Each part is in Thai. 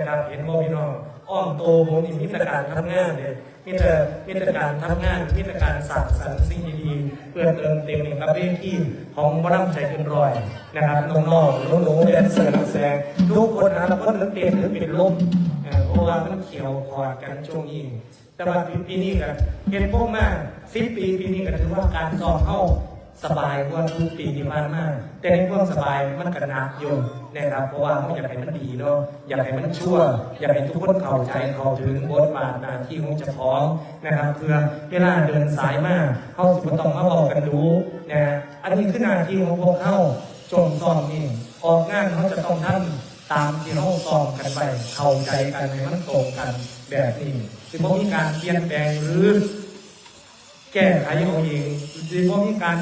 นะครับเห็นบ่พี่น้องอ้อมโตผมนี่มีแต่การทำงานเลยมีแต่มีแต่การทำงานมีแต่การสร้างสรรค์สิ่งดีๆเพื่อเติมเต็มกับเวทีของบรัมใจเกินร้อยนะครับน้องๆหนูๆแดนเซอร์นักแสดงทุกคนนะทุกคนนึกเต็มหรือเป็นลมเอ่อเพราะว่ามันเขียวขอดกันช่วงนี้แต่ว่าปีนี้ก็เห็นพวกมากสิบปีปีนี้ก็ถือว่าการสอบเข้าสบายกว่าทุกปีที่ผ่านมาแต่ในความสบายมันก็หนักอยู่ นะครับ เพราะว่าเขาอยากให้มันดีเนาะอยากให้มันชั่ว อยากให้ทุกคนเข้าใจเข้าถึงบทบาทหน้าที่ของเจ้าของนะครับเพื่อเวลาเดินสายมาเขาสุดต้องมาบอกกันรู้นะอันนี้คือหน้าที่ของพวกเขาจงซ้อมนี่ออกงานเขาจะต้องทำตามที่เขาซ้อมกันไปเข้าใจกันให้มันตรงกันแบบนี้ซึ่งบ่มีการเปลี่ยนแปลงหรือแก้ไขเอาเองโดยเฉพาะมีการ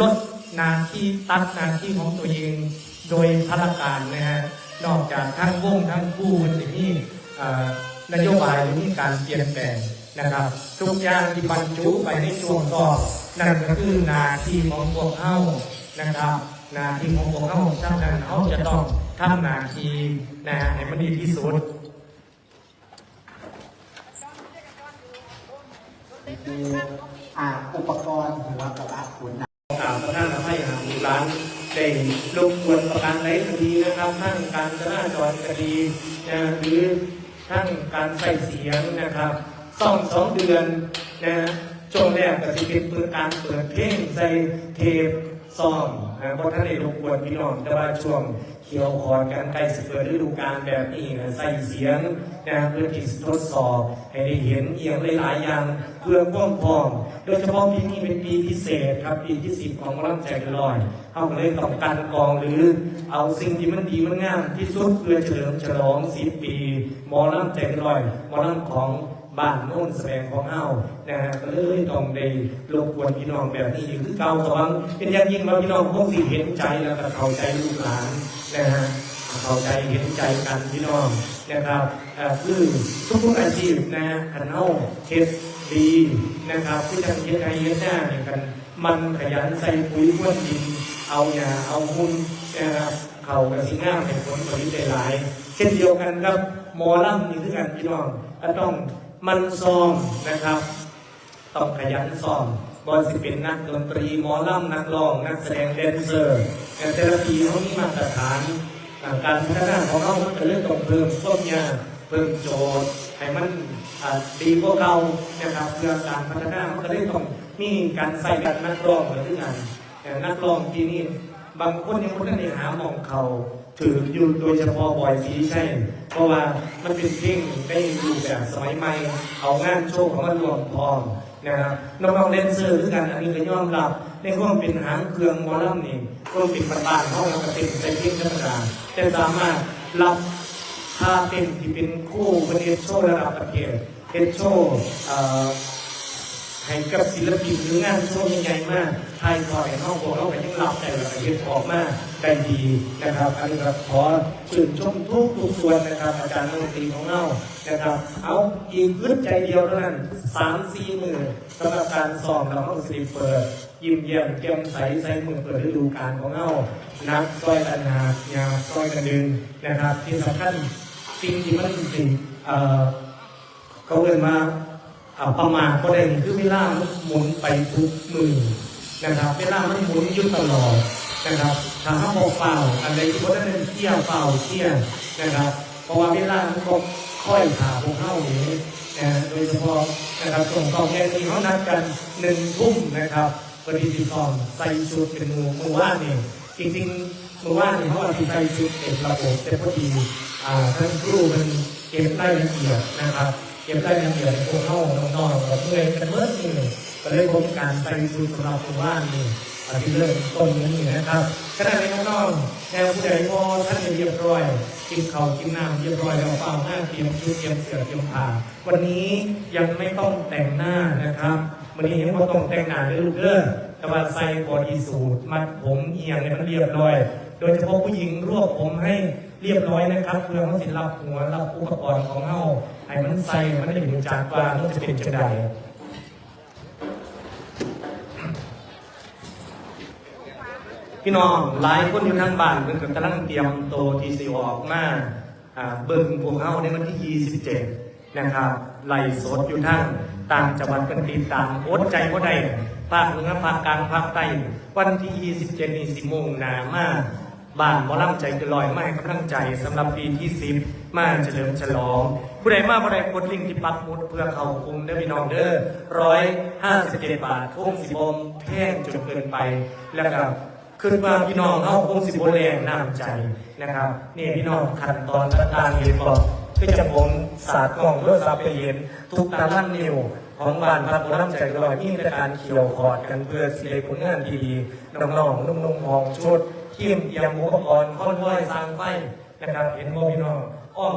ลดหนาที่ตัดหนาที่ของตัวเอง โดยพละการนะฮะนอกจากทั้งวงทั้งคู่มันจะมีอ่านโยบายหรือมีการเปลี่ยนแปลงนะครับ ทุกอย่างที่บรรจุไปในช่วงต่อนั่นก็คือหนาที่ของพวกเขานะครับหนาที่ของพวกเขาฉะนั้นเขาจะต้องทำหนาทีนะฮะให้มันดีที่สุดคืออ่าอุปกรณ์หัวกระบะขนนะกล่าวประธานอภัยหาหมู่ร้าน ได้รบกวนประการใดคดีนะครับทั้งการจราจรคดีนะหรือทั้งการใส่เสียงนะครับซ่อมสองเดือนนะช่วงแรกก็จะเป็นเปิดการเปิดเพลงใส่เทป ซ่อมนะเพราะท่านได้รบกวนพี่น้องแต่ว่าช่วงเขียวคอนกันใกล้สิเปิดฤดูกาลแบบนี้นะใส่เสียงนะเพื่อที่ทดสอบให้ได้เห็นเอียงหลายๆอย่างเพื่อความพร้อมโดยเฉพาะปีนี้เป็นปีพิเศษครับปีที่สิบของหมอลำใจกินร้อยเขาเลยต้องการกองหรือเอาสิ่งที่มันดีมันงามที่สุดเพื่อเฉลิมฉลองสิบปีมอลำใจกินร้อยมอลำของ บ้านโน่นแสดงของเฮานะฮะก็เลยต้องได้รบกวนพี่น้องแบบนี้คือเก่าสวังเป็นอย่างยิ่งว่าพี่น้องคงสิเห็นใจแล้วก็เข้าใจลูกหลานนะฮะเข้าใจเห็นใจกันพี่น้องนะครับคือทุกๆอาชีพนะฮะขันเฮาเฮ็ดดีนะครับที่จะเฮ็ดให้เฮ็ดหน้าเนี่ยกัน มันขยันใส่ปุ๋ยพรวนดิน เอาหญ้าเอาหุ่นนะครับเขากับสิง่ามให้ผลผลิตหลาย เช่นเดียวกันครับหมอลำนี่คือกันพี่น้องต้อง มันซ้อมนะครับต้องขยันซ้อมบอลสิเป็นนักดนตรีหมอลำนักร้อง นักแสดงแดนเซอร์แต่แต่ละปีเขามีมาตรฐานอ่าการพัฒนาของเขามันก็เรื่องต้องเพิ่มต้นยาเพิ่มโจทย์ให้มันดีกว่าเก่านะครับเพื่อการพัฒนามันก็เลยต้องมีการใส่กันนักร้องเหมือนกันนักร้องที่นี่บางคนยังไม่ได้หาหมองเขา ถืออยู่โดยเฉพาะบอยสีใช่ เพราะว่ามันเป็นเพลงได้ดูแบบสมัยใหม่ เอางานโชว์ของมันรวมพร้อมนะครับน้องๆเลนเซอร์คือกันอันนี้ก็ยอมรับในความเป็นหางเครื่องวอลลัมนี่ก็เป็นประบานเขาเราก็เป็นใส่เพลงธรรมดาแต่สามารถรับท่าเต้นที่เป็นคู่ประเทศโชว์ระดับประเทศเฮ็ดโชว์เอ่อ ให้กับศิลปินหรืองานโชว์ใหญ่มากไทยคอยเข้าของเราไปยังรับแต่ละประเทศออกมาได้ดีนะครับอันนี้ครับขอชื่นชมทุกทุกส่วนนะครับ อาจารย์ดนตรีของเรานะครับ เอาอีกพื้นใจเดียวเท่านั้นสามสี่มือสำหรับการซอมเราต้องสิเปิด ยิ้มเยี่ยมเกี่ยมใสใสมือเปิดฤดูกาลของเรานักซอยกันหายาซอยกันดึงนะครับ ที่สำคัญสิ่งที่มันสิเอ่อเขาเลยมา อ่าประมาทก็ได้คือเวลามันหมุนไปทุกมือนะครับเวลามันหมุนอยู่ตลอดนะครับถ้าเขาบอกเปล่าอะไรที่เขาได้เที่ยวเปล่าเที่ยนะครับ เพราะว่าเวลามันก็ค่อยขาพวกเข้าอย่างนี้นะโดยเฉพาะนะครับส่งต่อแกที่เขานัดกันหนึ่งทุ่มนะครับปฏิทินสองใส่ชุดเป็นหมือมือว่านนี่จริงๆมือว่านนี่เขาอาจจะใส่ชุดเป็นระบบแต่พอดีอ่าท่านครูมันเก็บรายละเอียดนะครับ เก็บรายละเอียดในพวกเขาน้องๆกับเพื่อนกันเมื่อนี่ก็เลยผมการใส่ชุดสำหรับมือว่านนี่อาที่เริ่มต้นนี้นะครับขณะนี้น้องๆแนวผู้ใดพอท่านเรียบร้อย กินข้าวกินน้ำเรียบร้อยแล้วเปล่าหน้าเตรียมชุดเตรียมเสื้อเตรียมผ้าวันนี้ยังไม่ต้องแต่งหน้านะครับวันนี้ยังไม่ต้องแต่งหน้าเลยลูกเด้อแต่ว่าใส่บอดี้สูทมัดผมเอียงให้มันเรียบร้อย โดยเฉพาะผู้หญิงรวบผมให้เรียบร้อยนะครับเพื่อมันสิรับหัวรับอุปกรณ์ของเฮาให้มันใส่มันได้เห็นจากว่ามันจะเป็นจังไดพี่น้องหลายคนอยู่ทางบ้านเพิ่นก็กำลังเตรียมโตที่สิออกมาเบิ่งพวกเขาในวันที่ 27 นะครับไล่สดอยู่ทั้งต่างจังหวัดกันติดตามอดใจก็ได้ภาคเหนือภาคกลางภาคใต้วันที่ 27 นี่สิโมงหนามา บ้านหมอลำใจเกนลอยไม่กำลังใจสำหรับปีที่10มาเฉลิมฉลอง ผู้ใดมาผู้ใดกดลิงก์ที่ปักหมุดเพื่อเข้ากลุ่มเด้อพี่น้องเด้อร้อยห้าสิบเจ็ดบาททุ่งสิบมแพงจนเกินไปแล้วก็ขึ้นมาพี่น้องเข้าคงสิบแรงน้ำใจนะครับนี่พี่น้องขั้นตอนต่างๆเห็นบอกก็จะผมศาสตร์กล่องด้วยซับไปเห็นทุกตารางนิ้ว ของบ้านพักน้ำใจกลอยมีแต่การเขียวขอดกันเพื่อสิได้ผลงานที่ดีน้องๆนุ่มๆมองชุดทีมเตรียมอุปกรณ์ค้นว้อยสร้างไฟนะครับเห็นโมพี่น้องอ้อม